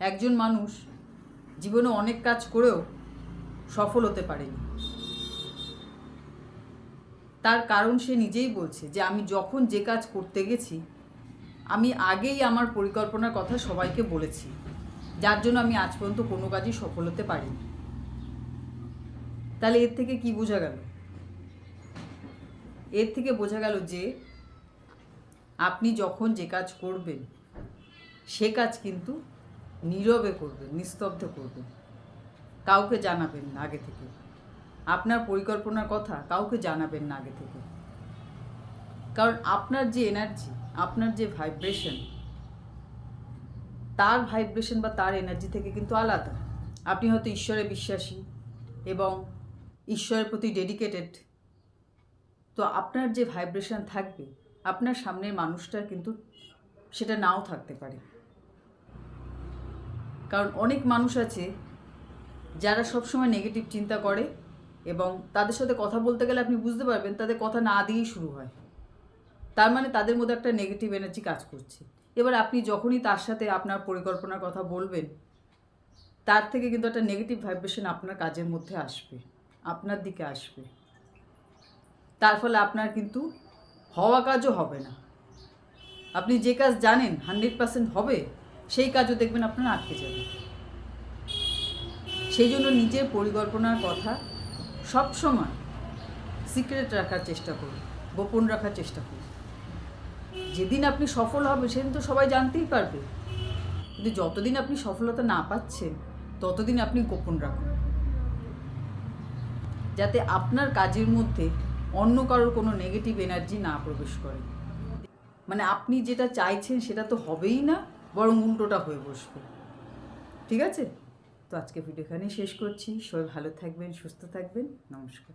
একজন মানুষ জীবনে অনেক কাজ করেও সফল হতে পারেনি। তার কারণ সে নিজেই বলছে যে, আমি যখন যে কাজ করতে গেছি, আমি আগেই আমার পরিকল্পনার কথা সবাইকে বলেছি। যার জন্য আমি আজ পর্যন্ত কোনো কাজই সফল হতে পারিনি। তাহলে এর থেকে কি বোঝা গেল? এর থেকে বোঝা গেল যে, আপনি যখন যে কাজ করবেন, সে কাজ কিন্তু নীরবে করবেন, নিস্তব্ধ করবেন। কাউকে জানাবেন না আগে থেকে। আপনার পরিকল্পনার কথা কাউকে জানাবেন না আগে থেকে। কারণ আপনার যে এনার্জি আপনার যে ভাইব্রেশন তার ভাইব্রেশন বা তার এনার্জি থেকে কিন্তু আলাদা। আপনি হয়তো ঈশ্বরে বিশ্বাসী এবং ঈশ্বরের প্রতি ডেডিকেটেড তো আপনার যে ভাইব্রেশন থাকবে, আপনার সামনের মানুষটার কিন্তু সেটা নাও থাকতে পারে। কারণ অনেক মানুষ আছে যারা সবসময় নেগেটিভ চিন্তা করে এবং তাদের সাথে কথা বলতে গেলে আপনি বুঝতে পারবেন তাদের কথা না দিয়েই শুরু হয়। তার মানে তাদের মধ্যে একটা নেগেটিভ এনার্জি কাজ করছে। এবার আপনি যখনই তার সাথে আপনার পরিকল্পনার কথা বলবেন, তার থেকে কিন্তু একটা নেগেটিভ ভাইব্রেশন আপনার কাজের মধ্যে আসবে, আপনার দিকে আসবে। তার ফলে আপনার কিন্তু হওয়া কাজও হবে না। আপনি যে কাজ জানেন হান্ড্রেড পার্সেন্ট হবে। সেই কাজও দেখবেন আপনার আটকে যাবে সেই জন্য নিজের পরিকল্পনার কথা সব সময় সিক্রেট রাখার চেষ্টা করুন, গোপন রাখার চেষ্টা করুন। যেদিন আপনি সফল হবে সেদিন তো সবাই জানতেই পারবে। কিন্তু যতদিন আপনি সফলতা না পাচ্ছেন, ততদিন আপনি গোপন রাখুন। যাতে আপনার কাজের মধ্যে অন্য কারোর কোনো নেগেটিভ এনার্জি না প্রবেশ করে। মানে আপনি যেটা চাইছেন, সেটা তো হবেই না। বরং উল্টোটা হয়ে বসবে। ঠিক আছে? তো আজকে ভিডিও এখানেই শেষ করছি। সবাই ভালো থাকবেন, সুস্থ থাকবেন। নমস্কার।